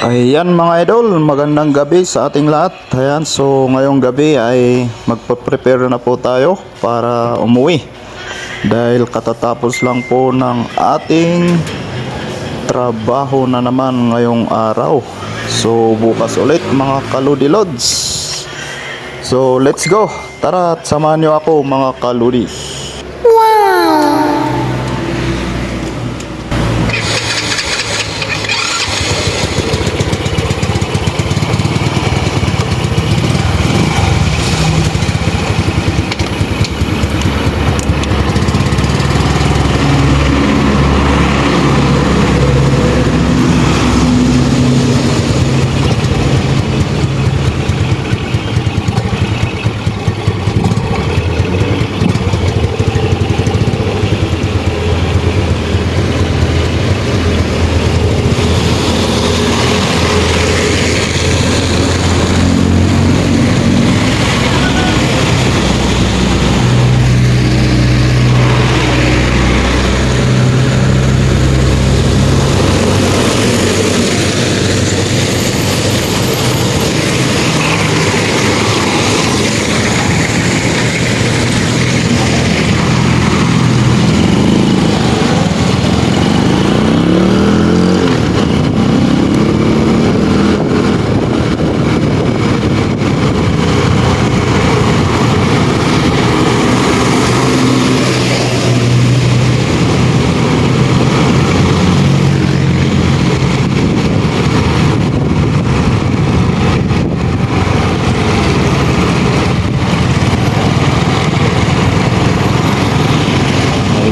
Ayan mga idol, magandang gabi sa ating lahat. Ayan, so ngayong gabi ay magpa-prepare na po tayo para umuwi. Dahil katatapos lang po ng ating trabaho na naman ngayong araw. So bukas ulit mga kaludilods. So let's go. Tara samahan nyo ako mga kaludi.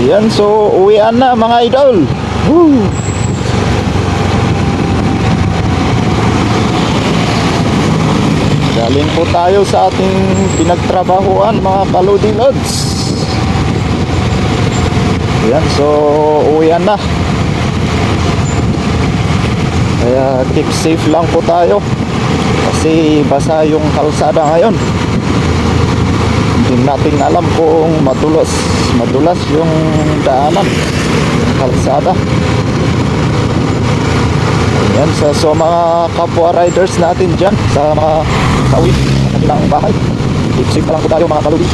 Ayan, so uwian na mga idol. Woo! Galing po tayo sa ating pinagtrabahuan mga kaludi lods. Ayan, so uwian na. Kaya keep safe lang po tayo. Kasi basa yung kalsada ngayon. Hindi natin alam kung madulas, madulas yung daanan, kalsada. Ayan, sa so mga kapwa riders natin dyan, sa mga sa kanilang bahay. Safe na lang po tayo mga kaluli.